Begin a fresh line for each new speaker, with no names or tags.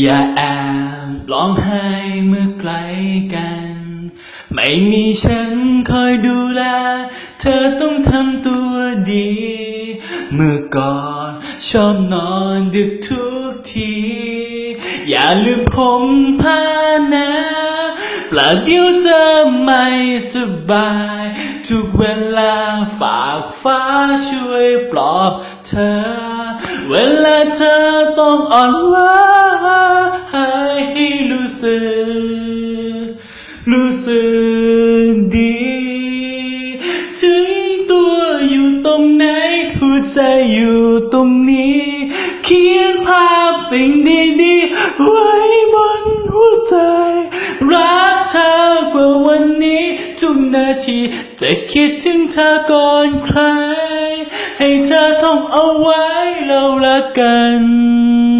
อย่าแอบร้องไห้เมื่อไกลกัน ไม่มีฉันคอยดูแล เธอต้องทำตัวดี เมื่อก่อนชอบนอนดึกทุกที อย่าลืมผมผ้านะประเดี๋ยวจะไม่สบาย ทุกเวลาฝากฟ้าช่วยปลอบเธอ เวลาเธอต้องอ่อนไหว สึก รู้สึกดี ถึงตัวอยู่ตรงไหนหัวใจอยู่ตรงนี้ เขียนภาพสิ่งดีๆ ไว้บนหัวใจ รักเธอกว่าวันนี้ ทุกนาทีจะคิดถึงเธอก่อนใคร ให้เธอท่องเอาไว้เรารักกัน